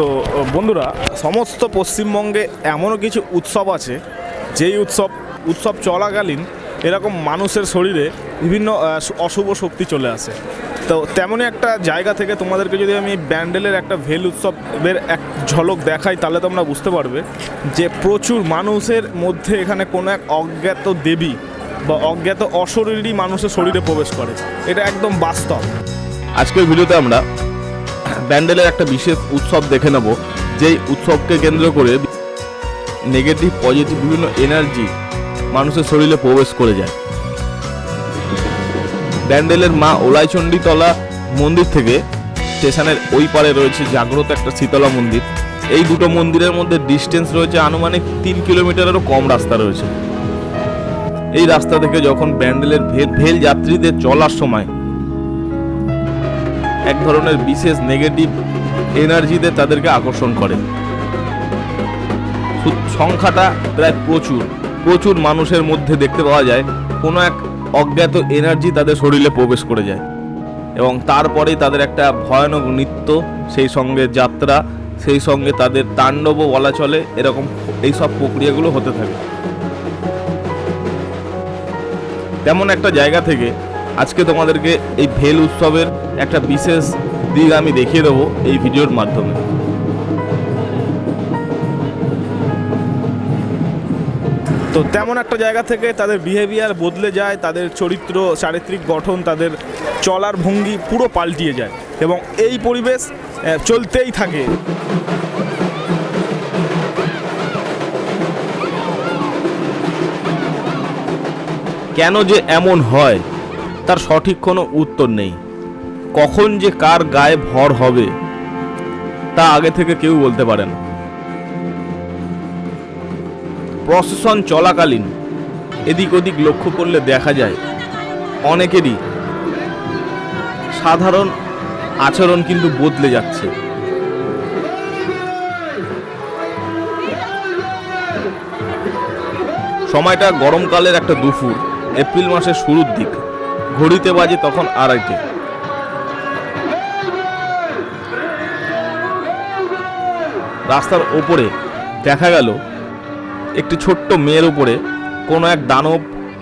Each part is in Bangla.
তো, বন্ধুরা, সমস্ত পশ্চিমবঙ্গে এমনও কিছু উৎসব আছে, যেই উৎসব উৎসব চলাকালীন এরকম মানুষের শরীরে বিভিন্ন অশুভ শক্তি চলে আসে। তো তেমনই একটা জায়গা থেকে তোমাদেরকে যদি আমি ব্যান্ডেলের একটা ভেল উৎসবের এক ঝলক দেখাই, তাহলে তোমরা বুঝতে পারবে যে প্রচুর মানুষের মধ্যে এখানে কোনো এক অজ্ঞাত দেবী বা অজ্ঞাত অশরীরই মানুষের শরীরে প্রবেশ করে। এটা একদম বাস্তব। আজকের ভিডিওতে আমরা ব্যান্ডেলের একটা বিশেষ উৎসব দেখে নেব, যেই উৎসবকে কেন্দ্র করে নেগেটিভ, পজিটিভ বিভিন্ন এনার্জি মানুষের শরীরে প্রবেশ করে যায়। ব্যান্ডেলের মা ওলাইচণ্ডীতলা মন্দির থেকে স্টেশনের ওই পারে রয়েছে জাগ্রত একটা শীতলা মন্দির। এই দুটো মন্দিরের মধ্যে ডিস্টেন্স রয়েছে আনুমানিক তিন কিলোমিটারেরও কম রাস্তা রয়েছে। এই রাস্তা থেকে যখন ব্যান্ডেলের ভেল ভেল যাত্রীদের চলার সময় এক ধরনের বিশেষ নেগেটিভ এনার্জিতে তাদেরকে আকর্ষণ করে। সংখ্যাটা প্রায় প্রচুর। প্রচুর মানুষের মধ্যে দেখতে পাওয়া যায়, কোনো এক অজ্ঞাত এনার্জি তাদের শরীরে প্রবেশ করে যায়। এবং তারপরেই তাদের একটা ভয়ানক নৃত্য, সেই সঙ্গে যাত্রা, সেই সঙ্গে তাদের তাণ্ডবও বলা চলে, এরকম এই সব প্রক্রিয়াগুলো হতে থাকে। তেমন একটা জায়গা থেকে আজকে তোমাদেরকে এই ভেল উৎসবের একটা বিশেষ দিক আমি দেখিয়ে দেবো এই ভিডিওর মাধ্যমে। তো তেমন একটা জায়গা থেকে তাদের বিহেভিয়ার বদলে যায় তাদের চরিত্র চারিত্রিক গঠন তাদের চলার ভঙ্গি পুরো পাল্টিয়ে যায় এবং এই পরিবেশ চলতেই থাকে। কেন যে এমন হয়? তার সঠিক কোনো উত্তর নেই। কখন যে কার গায়ে ভর হবে, তা আগে থেকে কেউ বলতে পারে না। প্রসেশন চলাকালীন এদিক ওদিক লক্ষ্য করলে দেখা যায়, অনেকেরই সাধারণ আচরণ কিন্তু বদলে যাচ্ছে। সময়টা গরমকালের একটা দুপুর, এপ্রিল মাসের শুরুর দিক। ঘড়িতে বাজে তখন আড়াইটে। রাস্তার ওপরে দেখা গেল একটি ছোট্ট মেয়ের উপরে কোনো এক দানব,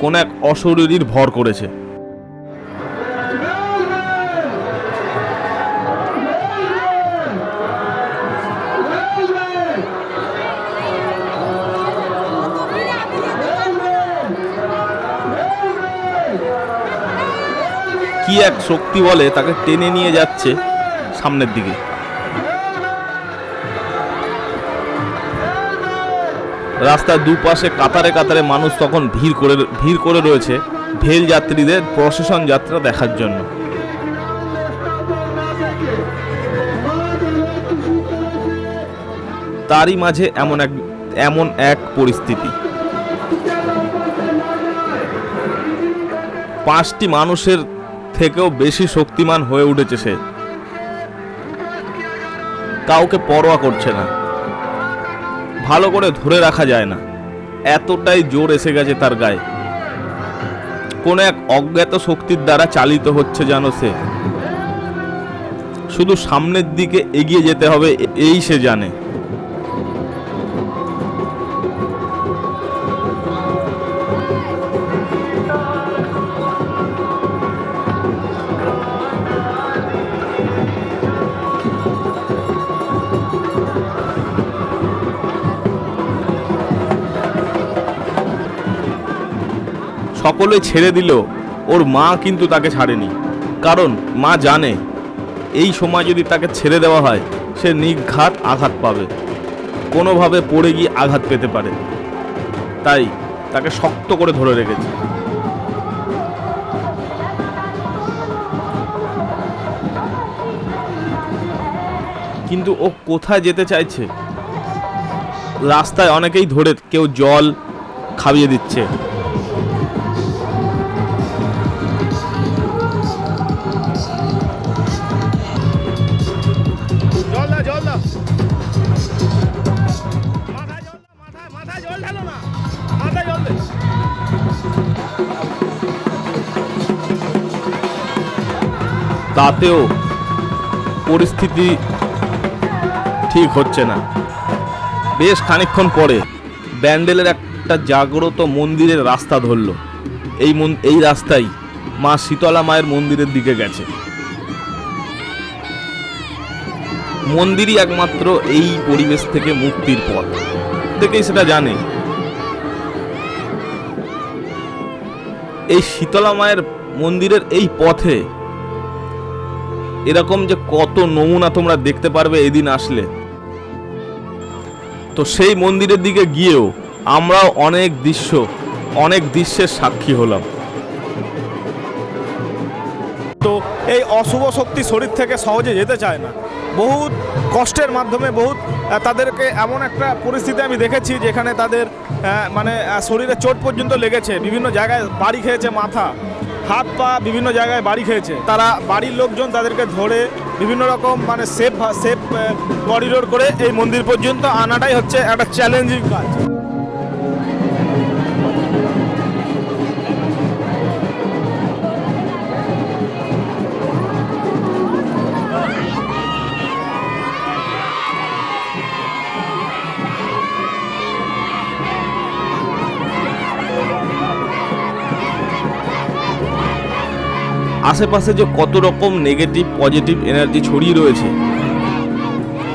কোনো এক অশরীরীর ভর করেছে। কি এক শক্তি বলে তাকে টেনে নিয়ে যাচ্ছে সামনের দিকে। রাস্তার দুপাশে কাতারে কাতারে মানুষ তখন ভিড় করে ভিড় করে রয়েছে ভেল যাত্রীদের, প্রশাসন যাত্রা দেখার জন্য। তারই মাঝে এমন এক এমন এক পরিস্থিতি। পাঁচটি মানুষের থেকেও বেশি শক্তিমান হয়ে উঠেছে সে। কাউকে পরোয়া করছে না। ভালো করে ধরে রাখা যায় না। এতটাই জোর এসে গেছে তার গায়ে। কোনো এক অজ্ঞাত শক্তির দ্বারা চালিত হচ্ছে যেন সে। শুধু সামনের দিকে এগিয়ে যেতে হবে এই সে জানে। সকলে ছেড়ে দিল ওর মা কিন্তু তাকে ছাড়েনি। কারণ মা জানে, এই সময় যদি তাকে ছেড়ে দেওয়া হয়, সে নিঘাত আঘাত পাবে। কোনোভাবে পড়ে গিয়ে আঘাত পেতে পারে। তাই তাকে শক্ত করে ধরে রেখেছে। কিন্তু ও কোথায় যেতে চাইছে? রাস্তায় অনেকেই ধরে কেউ জল খাইয়ে দিচ্ছে। তাতেও পরিস্থিতি ঠিক হচ্ছে না। বেশ খানিকক্ষণ পরে ব্যান্ডেলের একটা জাগ্রত মন্দিরের রাস্তা ধরলো। এই এই রাস্তাই মা শীতলা মায়ের মন্দিরের দিকে গেছে। মন্দিরই একমাত্র এই পরিবেশ থেকে মুক্তির পথ। থেকেই সেটা জানে। এই শীতলা মায়ের মন্দিরের এই পথে এরকম যে কত নমুনা তোমরা দেখতে পারবে এদিন আসলে। তো সেই মন্দিরের দিকে গিয়েও আমরাও অনেক দৃশ্য, অনেক দৃশ্যের সাক্ষী হলাম। তো এই অশুভ শক্তি শরীর থেকে সহজে যেতে চায় না। বহুত কষ্টের মাধ্যমে বহুত তাদেরকে এমন একটা পরিস্থিতি আমি দেখেছি যেখানে তাদের মানে শরীরে চোট পর্যন্ত লেগেছে, বিভিন্ন জায়গায় বাড়ি খেয়েছে মাথা। হাত পা বিভিন্ন জায়গায় বাড়ি খেয়েছে। তারা বাড়ির লোকজন তাদেরকে ধরে বিভিন্ন রকম মানে সেফ সেফ করিডোর করে এই মন্দির পর্যন্ত আনাটাই হচ্ছে একটা চ্যালেঞ্জিং কাজ। আশেপাশে যে কত রকম নেগেটিভ পজিটিভ এনার্জি ছড়িয়ে রয়েছে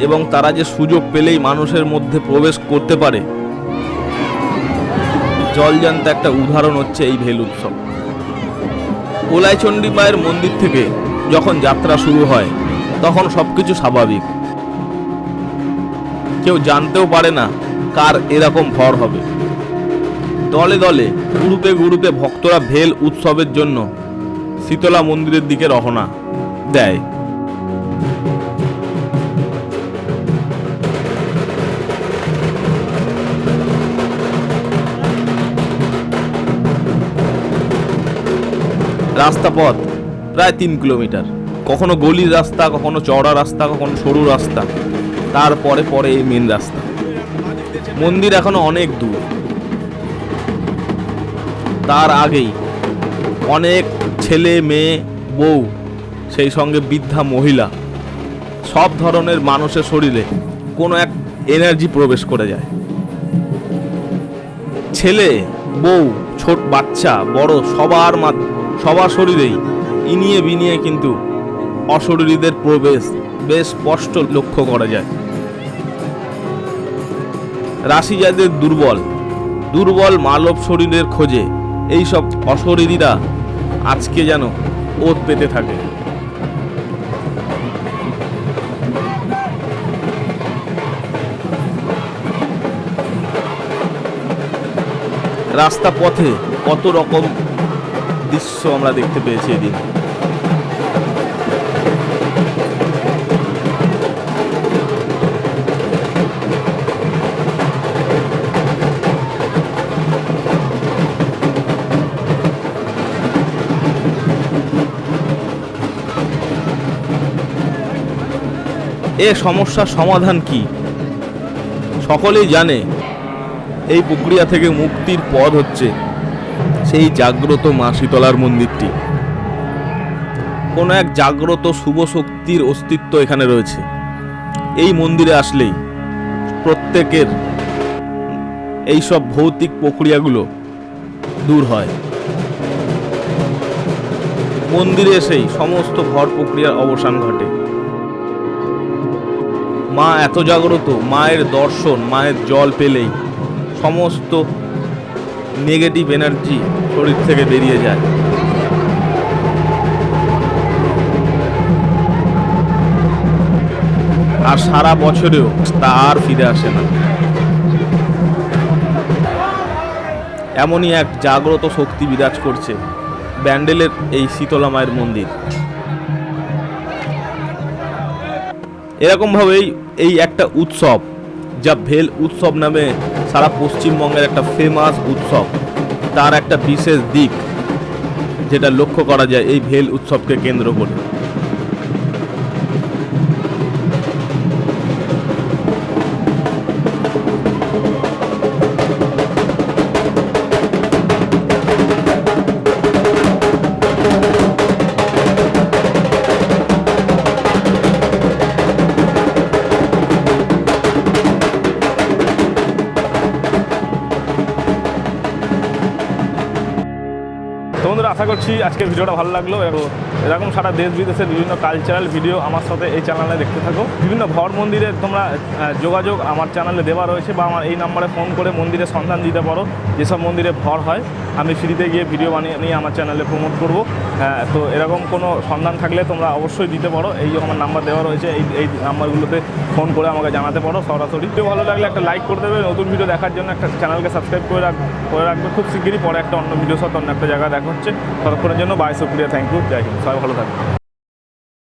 এবং তারা যে সুযোগ পেলেই মানুষের মধ্যে প্রবেশ করতে পারে জলজান্ত একটা উদাহরণ হচ্ছে এই ভেল উৎসব। কোলাইচণ্ডী মায়ের মন্দির থেকে যখন যাত্রা শুরু হয়, তখন সব কিছু স্বাভাবিক। কেউ জানতেও পারে না কার এরকম ভর হবে। দলে দলে গ্রুপে গ্রুপে ভক্তরা ভেল উৎসবের জন্য শীতলা মন্দিরের দিকে রওনা। দেয়। রাস্তা পথ প্রায় তিন কিলোমিটার। কখনো গলির রাস্তা, কখনো চওড়া রাস্তা, কখনো সরু রাস্তা। তারপরে পরে এই মেন রাস্তা। মন্দির এখনও অনেক দূর। তার আগেই অনেক ছেলে, মেয়ে, বউ, সেই সঙ্গে বৃদ্ধা মহিলা, সব ধরনের মানুষের শরীরে কোনো এক এনার্জি প্রবেশ করে যায়। ছেলে, বউ, ছোট, বাচ্চা, বড়, সবার মা, সবার শরীরেই ইনিয়ে বিনিয়ে কিন্তু অশরীরীদের প্রবেশ বেশ স্পষ্ট লক্ষ্য করা যায়। রাশি যাদের দুর্বল দুর্বল মানব শরীরের খোঁজে এইসব অশরীরীরা আজকে যেন ওত পেতে থাকে। রাস্তা পথে কত রকম দৃশ্য আমরা দেখতে পেয়েছি এদিন। এ সমস্যার সমাধান কি? সকলেই জানে, এই প্রক্রিয়া থেকে মুক্তির পথ হচ্ছে সেই জাগ্রত মা শীতলার মন্দিরটি। কোনো এক জাগ্রত শুভ শক্তির অস্তিত্ব এখানে রয়েছে। এই মন্দিরে আসলেই প্রত্যেকের এই সব ভৌতিক প্রক্রিয়াগুলো দূর হয়। মন্দিরে এসেই সমস্ত ঘর প্রক্রিয়ার অবসান ঘটে। মা এত জাগ্রত, মায়ের দর্শন, মায়ের জল পেলেই সমস্ত নেগেটিভ এনার্জি শরীর থেকে বেরিয়ে যায়। আর সারা বছরেও তা আর ফিরে আসে না। এমনই এক জাগ্রত শক্তি বিরাজ করছে ব্যান্ডেলের এই শীতলা মায়ের মন্দির। এরকমভাবেই এই একটা উৎসব, যা ভেল উৎসব নামে সারা পশ্চিমবঙ্গের একটা ফেমাস উৎসব, তার একটা বিশেষ দিক, যেটা লক্ষ্য করা যায় এই ভেল উৎসবকে কেন্দ্র করে। আশা করছি আজকের ভিডিওটা ভালো লাগল এবং এরকম সারা দেশ বিদেশের বিভিন্ন কালচারাল ভিডিও আমার সাথে এই চ্যানেলে দেখতে থাকো। বিভিন্ন ভর মন্দিরে তোমরা যোগাযোগ আমার চ্যানেলে দেওয়া রয়েছে বা আমার এই নাম্বারে ফোন করে মন্দিরে সন্ধান দিতে পারো। যেসব মন্দিরে ভর হয়, আমি ফ্রিতে গিয়ে ভিডিও বানিয়ে, নিয়ে আমার চ্যানেলে প্রমোট করব। তো এরকম কোনো সন্ধান থাকলে তোমরা অবশ্যই দিতে পারো। এই আমার নাম্বার দেওয়া রয়েছে, এই এই নাম্বারগুলোতে ফোন করে আমাকে জানাতে পারো সরাসরি। তো ভালো লাগলে একটা লাইক করে দেবে, নতুন ভিডিও দেখার জন্য একটা চ্যানেলকে সাবস্ক্রাইব করে রাখ, করে রাখবে। খুব শিগগিরই পরে একটা অন্য ভিডিও সাথে অন্য একটা জায়গায় দেখা হচ্ছে। ততক্ষণের জন্য bye Supriya thank you Hind, সবাই ভালো থাকবে।